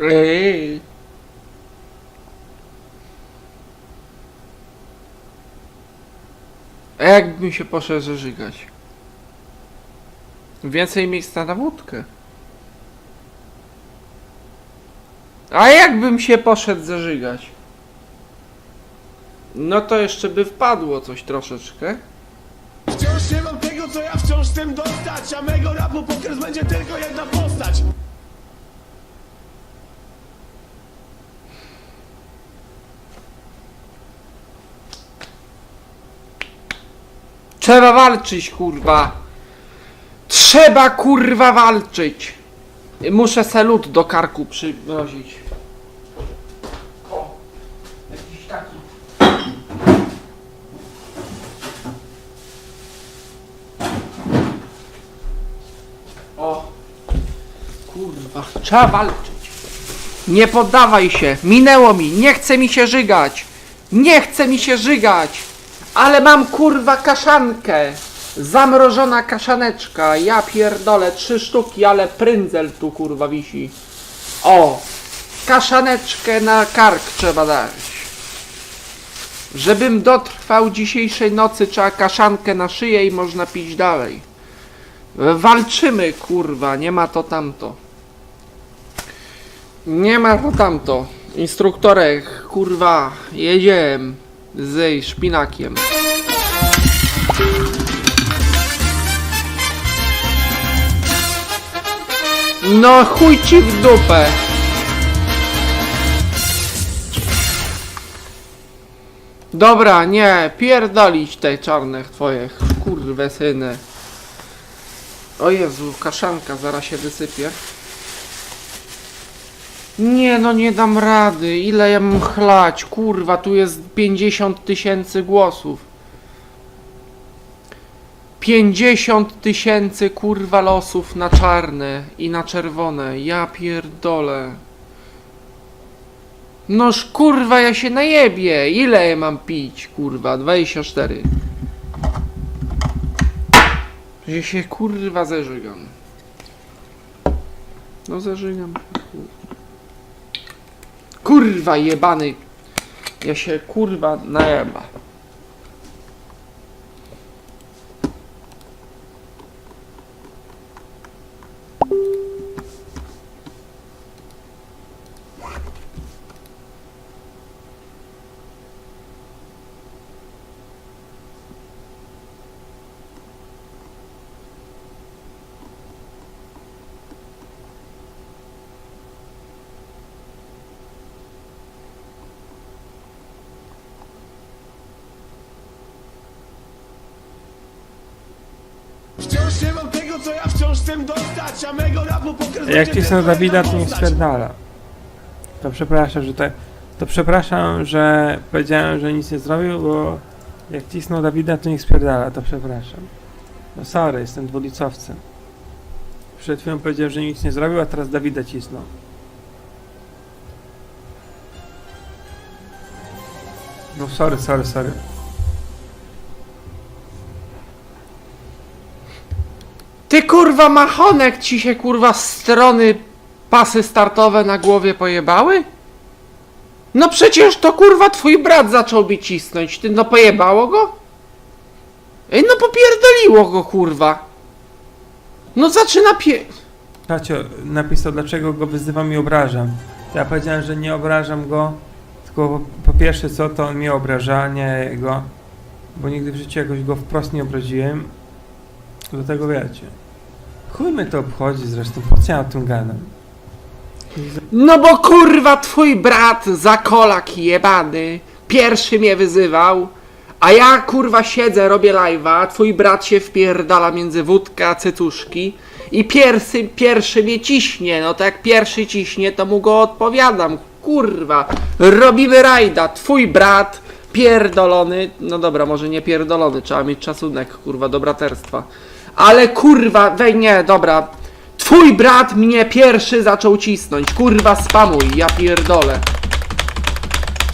Ej. A jakbym się poszedł zażygać? Więcej miejsca na wódkę. A jakbym się poszedł zażygać? No to jeszcze by wpadło coś troszeczkę. Wciąż nie mam tego, co ja wciąż chcę dostać A mego rapu pokres będzie tylko jedna postać Trzeba walczyć, kurwa. Trzeba, kurwa, walczyć. Muszę salut do karku przymrozić. O. O, kurwa, trzeba walczyć. Nie poddawaj się, minęło mi, nie chce mi się żygać. Nie chce mi się żygać. Ale mam kurwa kaszankę. Zamrożona kaszaneczka. Ja pierdolę trzy sztuki, ale prędzel tu kurwa wisi. O! Kaszaneczkę na kark trzeba dać. Żebym dotrwał dzisiejszej nocy, trzeba kaszankę na szyję i można pić dalej. Walczymy, kurwa, nie ma to tamto. Nie ma to tamto. Instruktorek, kurwa, jedziemy z szpinakiem. No chuj ci w dupę. Dobra, nie, pierdolić te czarne twoje kurwe syny. O Jezu, kaszanka zaraz się wysypie. Nie no, nie dam rady. Ile ja mam chlać? Kurwa, tu jest 50 tysięcy głosów. 50 tysięcy kurwa losów na czarne i na czerwone. Ja pierdolę. Noż kurwa, ja się najebię. Ile ja mam pić? Kurwa, 24. Ja się kurwa zeżygam. No zeżygam kurwa. Kurwa jebany. Ja się kurwa najeba. Wciąż nie mam tego, co ja wciąż chcę dostać A mego rapu będzie Jak cisnął tylko Dawida, to nie spierdala. To przepraszam, że to, to przepraszam, że powiedziałem, że nic nie zrobił, bo jak cisnął Dawida, to nie spierdala, to przepraszam. No sorry, jestem dwulicowcem. Przed chwilą powiedziałem, że nic nie zrobił, a teraz Dawida cisnął. No sorry, sorry, sorry. Ty kurwa machonek ci się kurwa strony pasy startowe na głowie pojebały? No przecież to kurwa twój brat zaczął mi cisnąć, ty no pojebało go? Ej no popierdoliło go kurwa. No zaczyna pie... Tacio napisał, dlaczego go wyzywam i obrażam. Ja powiedziałem, że nie obrażam go, tylko po, po pierwsze co, to on mnie obraża, nie go. Bo nigdy w życiu jakoś go wprost nie obraziłem. Do tego wiecie. Chuj mnie to obchodzi zresztą, po co ja o tym gadam? No bo kurwa twój brat zakolak jebany pierwszy mnie wyzywał, a ja kurwa siedzę, robię live'a, twój brat się wpierdala między wódkę a cytuszki i pierwszy, pierwszy mnie ciśnie, no to jak pierwszy ciśnie, to mu go odpowiadam, kurwa, robimy rajda, twój brat pierdolony, no dobra, może nie pierdolony, trzeba mieć szacunek, kurwa, do braterstwa, ale kurwa, wej nie, dobra, Twój brat mnie pierwszy zaczął cisnąć. Kurwa, spamuj, ja pierdolę.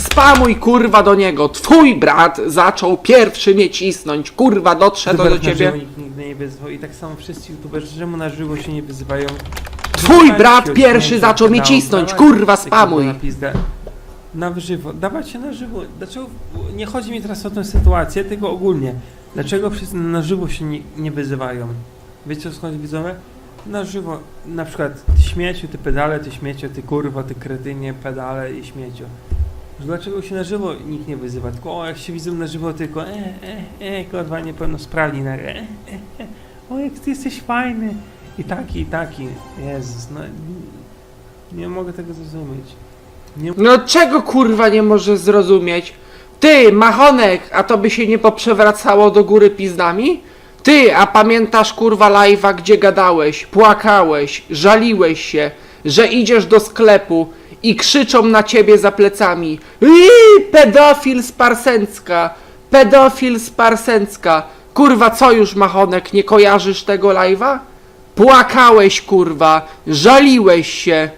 Spamuj kurwa do niego. Twój brat zaczął pierwszy mnie cisnąć. Kurwa, dotrzę do, ciebie. nikt nigdy nie wyzwał i tak samo wszyscy youtuberzy, czemu na żywo się nie wyzywają? Twój brat pierwszy zaczął mnie cisnąć, kurwa, spamuj. na żywo, dawajcie na żywo. Dlaczego, nie chodzi mi teraz o tę sytuację, tylko ogólnie. Dlaczego wszyscy na żywo się nie, nie wyzywają? Wiecie chodzi widzowie? Na żywo, na przykład ty śmieciu, ty pedale, ty śmieciu, ty kurwa, ty kretynie, pedale i śmieciu. Dlaczego się na żywo nikt nie wyzywa? Tylko o, jak się widzą na żywo, tylko e, e, e, kurwa, niepełnosprawni, na e, e, e, o, jak ty jesteś fajny. I taki, i taki. Jezus, no. Nie mogę tego zrozumieć. Nie No czego kurwa nie możesz zrozumieć? Ty, machonek, a to by się nie poprzewracało do góry pizdami? Ty, a pamiętasz kurwa live'a, gdzie gadałeś, płakałeś, żaliłeś się, że idziesz do sklepu i krzyczą na ciebie za plecami Iii, pedofil z Parsęcka, pedofil z Parsęcka. Kurwa, co już machonek, nie kojarzysz tego live'a? Płakałeś kurwa, żaliłeś się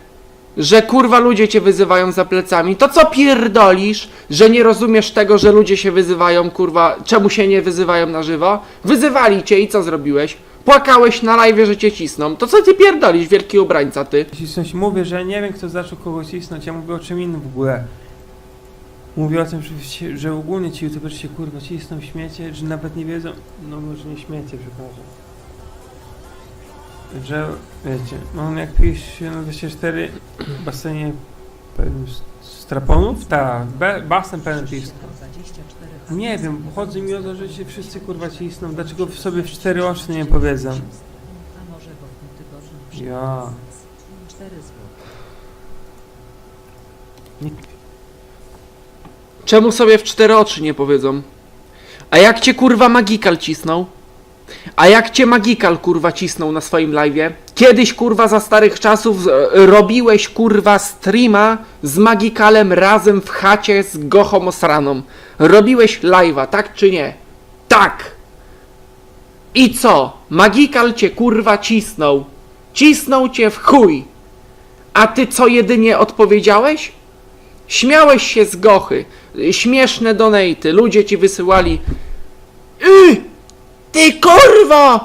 że kurwa ludzie cię wyzywają za plecami, to co pierdolisz, że nie rozumiesz tego, że ludzie się wyzywają, kurwa, czemu się nie wyzywają na żywo? Wyzywali cię i co zrobiłeś? Płakałeś na live, że cię cisną. To co ty pierdolisz, wielki ubrańca, ty? Coś mówię, że nie wiem kto zaczął kogoś cisnąć, ja mówię o czym innym w ogóle. Mówię o tym, że, że ogólnie ci youtuberzy się kurwa cisną, śmiecie, że nawet nie wiedzą, no może nie śmiecie, przepraszam. Że, wiecie, mam jak pisz na 24 w basenie pełnym straponów? Tak, basen pełen pisma. Nie wiem, chodzi mi o to, że się wszyscy kurwa cisną, dlaczego sobie w cztery oczy nie powiedzą. Ja. 4 zł. Czemu sobie w cztery oczy nie powiedzą? A jak cię kurwa Magikal cisnął? A jak cię Magikal kurwa cisnął na swoim live'ie? Kiedyś kurwa za starych czasów e, robiłeś kurwa streama z Magikalem razem w chacie z Gochą Osraną. Robiłeś live'a, tak czy nie? Tak! I co? Magikal cię kurwa cisnął. Cisnął cię w chuj. A ty co jedynie odpowiedziałeś? Śmiałeś się z gochy. Śmieszne donaty. Ludzie ci wysyłali. Y! Ty kurwo!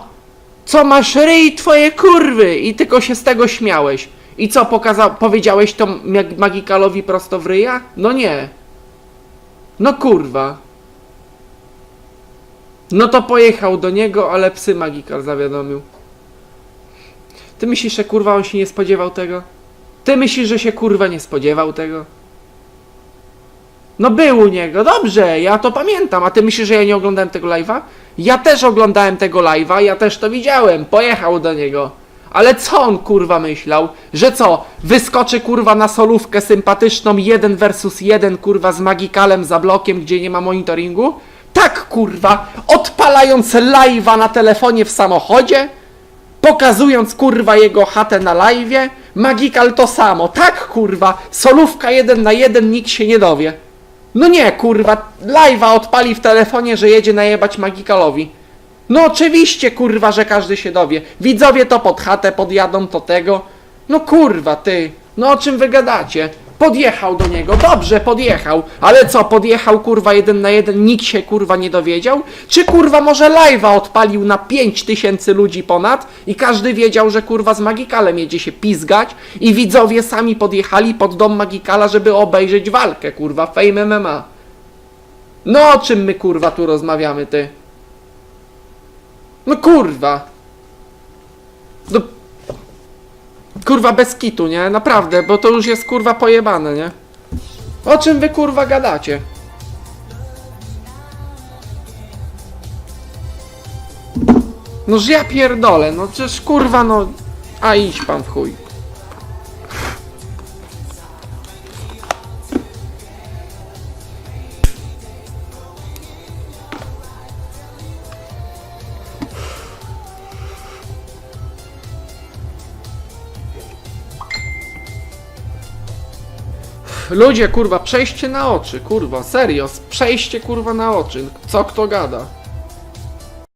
Co masz ryj twoje kurwy? I tylko się z tego śmiałeś. I co, pokazał, powiedziałeś to Mag- Magikalowi prosto w ryja? No nie. No kurwa. No to pojechał do niego, ale psy Magikal zawiadomił. Ty myślisz, że kurwa on się nie spodziewał tego? Ty myślisz, że się kurwa nie spodziewał tego? No był u niego, dobrze, ja to pamiętam, a ty myślisz, że ja nie oglądałem tego live'a? Ja też oglądałem tego live'a, ja też to widziałem, pojechał do niego. Ale co on kurwa myślał? Że co, wyskoczy kurwa na solówkę sympatyczną jeden versus jeden kurwa z magikalem za blokiem, gdzie nie ma monitoringu? Tak kurwa, odpalając live'a na telefonie w samochodzie? Pokazując kurwa jego chatę na live'ie, Magikal to samo, tak kurwa, solówka jeden na jeden, nikt się nie dowie. No nie kurwa, live'a odpali w telefonie, że jedzie najebać Magikalowi. No oczywiście kurwa, że każdy się dowie. Widzowie to pod chatę podjadą, to tego. No kurwa ty, no o czym wy gadacie? Podjechał do niego, dobrze podjechał, ale co, podjechał kurwa jeden na jeden, nikt się kurwa nie dowiedział? Czy kurwa może live'a odpalił na 5000 ludzi ponad i każdy wiedział, że kurwa z Magikalem jedzie się pizgać i widzowie sami podjechali pod dom Magikala, żeby obejrzeć walkę kurwa, Fame MMA. No o czym my kurwa tu rozmawiamy ty? No kurwa. No Kurwa bez kitu, nie? Naprawdę, bo to już jest kurwa pojebane, nie? O czym wy kurwa gadacie? Noż ja pierdolę, no przecież kurwa no... A idź pan w chuj. Ludzie, kurwa, przejście na oczy, kurwa, serio, przejście kurwa na oczy. Co kto gada?